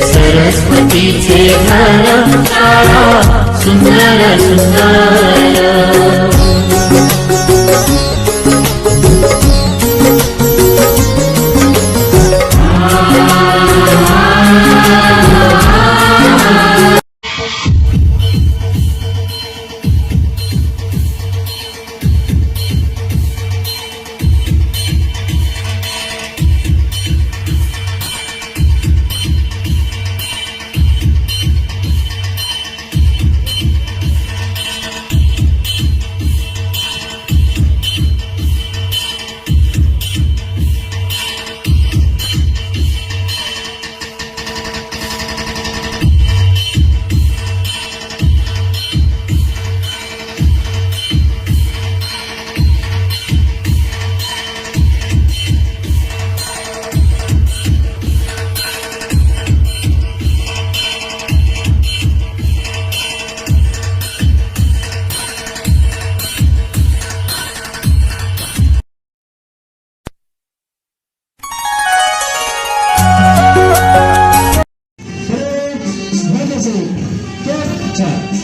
सरस्वतीचे सुंदर सुंदर. सुंदर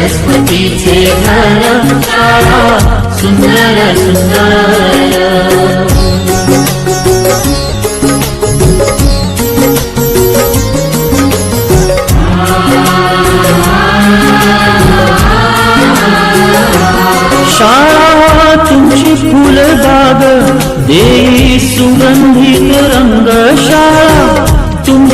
सरस्वतीचे घर शाळा सुंदर सुंदर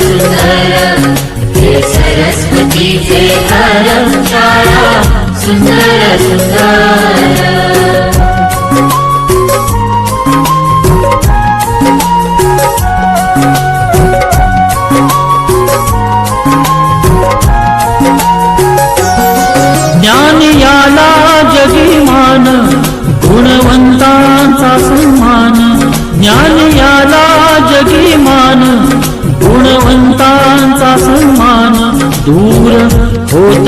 सुंदर सुंदर हे सरस्वतीचे घर शाळा सुंदर सुंदर ज्ञान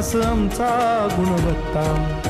असं आमचा गुणवत्ता.